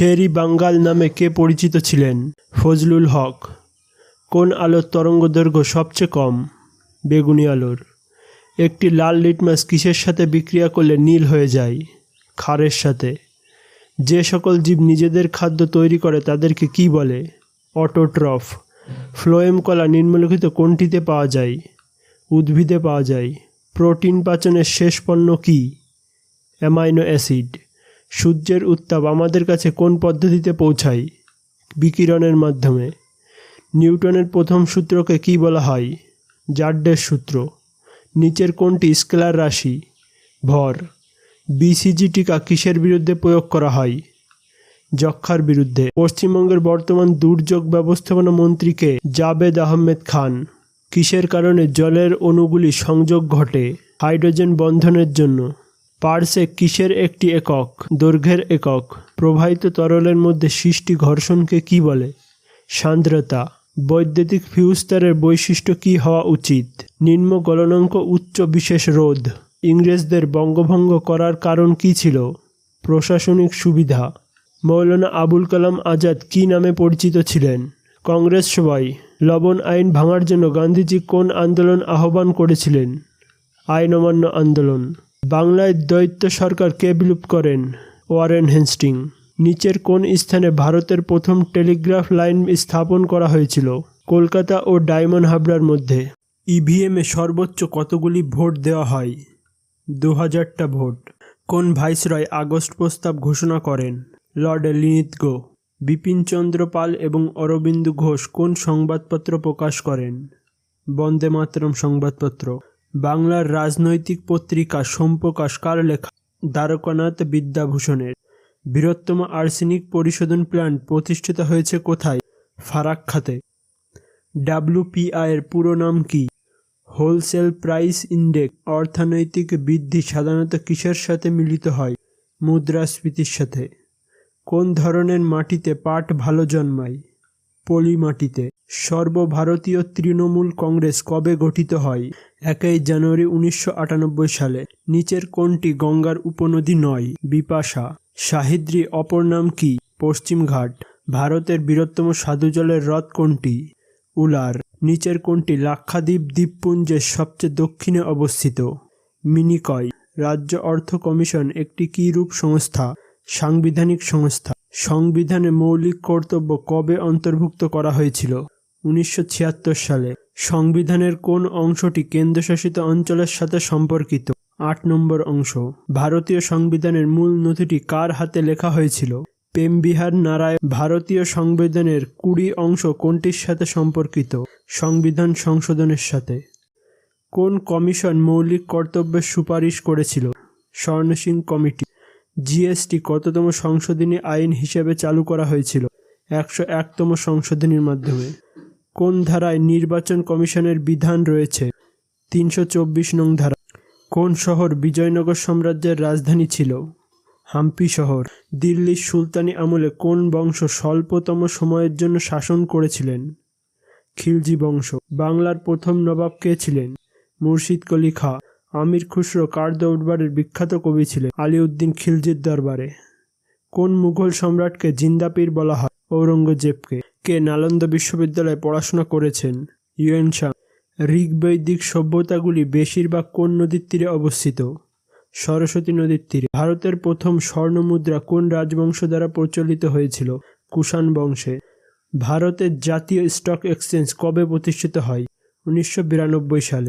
শেরি বাঙ্গাল নামে কে পরিচিত ছিলেন? ফজলুল হক। কোন আলোর তরঙ্গদৈর্ঘ্য সবচেয়ে কম? বেগুনি আলোর। একটি লাল লিটমাস কিসের সাথে বিক্রিয়া করলে নীল হয়ে যায়? ক্ষারের সাথে। যে সকল জীব নিজেদের খাদ্য তৈরি করে তাদেরকে কি বলে? অটোট্রফ। ফ্লোয়েম কলা নিম্নলিখিত কোনটিতে পাওয়া যায়? উদ্ভিদে পাওয়া যায়। প্রোটিন পাচনের শেষ পণ্য কী? Amino acid. সূর্যের উত্তাপ আমাদের কাছে কোন পদ্ধতিতে পৌঁছায়? বিকিরণের মাধ্যমে। নিউটনের প্রথম সূত্রকে কি বলা হয়? জাড্ডের সূত্র। নিচের কোনটি স্কেলার রাশি? ভর। বিসিজি টিকা কিসের বিরুদ্ধে প্রয়োগ করা হয়? যক্ষার বিরুদ্ধে। পশ্চিমবঙ্গের বর্তমান দুর্যোগ ব্যবস্থাপনা মন্ত্রীকে জাবেদ আহমেদ খান। কিসের কারণে জলের অণুগুলি সংযোগ ঘটে? হাইড্রোজেন বন্ধনের জন্য। পার্সে কিসের একটি একক? দৈর্ঘ্যের একক? প্রবাহিত তরলের মধ্যে সৃষ্টি ঘর্ষণকে কি বলে? সান্দ্রতা। বৈদ্যুতিক ফিউস্টারের বৈশিষ্ট্য কি হওয়া উচিত? নিম্ন গলনাঙ্ক উচ্চ বিশেষ রোধ। ইংরেজদের বঙ্গভঙ্গ করার কারণ কি ছিল? প্রশাসনিক সুবিধা। মৌলানা আবুল কালাম আজাদ কি নামে পরিচিত ছিলেন? কংগ্রেস সভায় লবণ আইন ভাঙার জন্য গান্ধীজি কোন আন্দোলন আহ্বান করেছিলেন? আইন অমান্য আন্দোলন। বাংলায় দ্বৈত সরকার কে বিলুপ করেন? ওয়ারেন হেনস্টিং। নিচের কোন স্থানে ভারতের প্রথম টেলিগ্রাফ লাইন স্থাপন করা হয়েছিল? কলকাতা ও ডায়মন্ড হাবড়ার মধ্যে। ইভিএমে সর্বোচ্চ কতগুলি ভোট দেওয়া হয়? দু হাজারটা ভোট। কোন ভাইসরয় আগস্ট প্রস্তাব ঘোষণা করেন? লর্ড লিনিতগো বিপিনচন্দ্র পাল এবং অরবিন্দ ঘোষ কোন সংবাদপত্র প্রকাশ করেন? বন্দে মাতরম সংবাদপত্র। বাংলার রাজনৈতিক পত্রিকা সোমপ্রকাশ কার লেখা দ্বারকানাথ বিদ্যাভূষণের। বৃহত্তম আর্সেনিক পরিশোধন প্ল্যান্ট প্রতিষ্ঠিত হয়েছে কোথায়? ফারাক্কাতে। ডাব্লুপিআই এর পুরো নাম কি? হোলসেল প্রাইস ইন্ডেক্স, অর্থনৈতিক বৃদ্ধি সাধারণত কিসের সাথে মিলিত হয়? মুদ্রাস্ফীতির সাথে। কোন ধরনের মাটিতে পাট ভালো জন্মায়? পলি মাটিতে সর্বভারতীয় তৃণমূল কংগ্রেস কবে গঠিত হয়? একই জানুয়ারি উনিশশো আটানব্বই সালে। নিচের কোনটি গঙ্গার উপনদী নয়? বিপাশা। সাহিদ্রি অপর নাম কি? পশ্চিমঘাট। ভারতের বৃহত্তম সাধুজলের হ্রদ কোনটি? উলার। নিচের কোনটি লাক্ষাদ্বীপ দ্বীপপুঞ্জের সবচেয়ে দক্ষিণে অবস্থিত? মিনিকয়। রাজ্য অর্থ কমিশন একটি কী রূপ সংস্থা? সাংবিধানিক সংস্থা। সংবিধানে মৌলিক কর্তব্য কবে অন্তর্ভুক্ত করা হয়েছিল? উনিশশো ছিয়াত্তর সালে। সংবিধানের কোন অংশটি কেন্দ্রশাসিত অঞ্চলের সাথে সম্পর্কিত? আট নম্বর অংশ। ভারতীয় সংবিধানের মূল নথিটি কার হাতে লেখা হয়েছিল? প্রেমবিহার নারায়ণ ভারতীয় সংবিধানের কুড়ি অংশ কোনটির সাথে সম্পর্কিত? সংবিধান সংশোধনের সাথে। কোন কমিশন মৌলিক কর্তব্যের সুপারিশ করেছিল? স্বর্ণসিং কমিটি। জিএসটি কততম সংশোধনী আইন হিসেবে চালু করা হয়েছিল? একশো একতম সংশোধনীর মাধ্যমে। কোন ধারায় নির্বাচন কমিশনের বিধান রয়েছে? তিনশো চব্বিশ নং ধারা। কোন শহর বিজয়নগর সাম্রাজ্যের রাজধানী ছিল? হাম্পি শহর। দিল্লির সুলতানি আমলে কোন বংশ স্বল্পতম সময়ের জন্য শাসন করেছিলেন? খিলজি বংশ। বাংলার প্রথম নবাব কে ছিলেন? মুর্শিদ কলি খাঁ। আমির খুসরো কার দরবারের বিখ্যাত কবি ছিলেন? আলিউদ্দিন খিলজির দরবারে। কোন মুঘল সম্রাটকে জিন্দাপীর বলা হয়? ঔরঙ্গজেবকে। কে নালন্দা বিশ্ববিদ্যালয়ে পড়াশোনা করেছেন? ইউএন শাহ। ঋগ্বৈদিক সভ্যতাগুলি বেশিরভাগ কোন নদীর তীরে অবস্থিত? সরস্বতী নদীর তীরে। ভারতের প্রথম স্বর্ণমুদ্রা কোন রাজবংশ দ্বারা প্রচলিত হয়েছিল? কুষাণ বংশে। ভারতের জাতীয় স্টক এক্সচেঞ্জ কবে প্রতিষ্ঠিত হয়? উনিশশো বিরানব্বই সালে।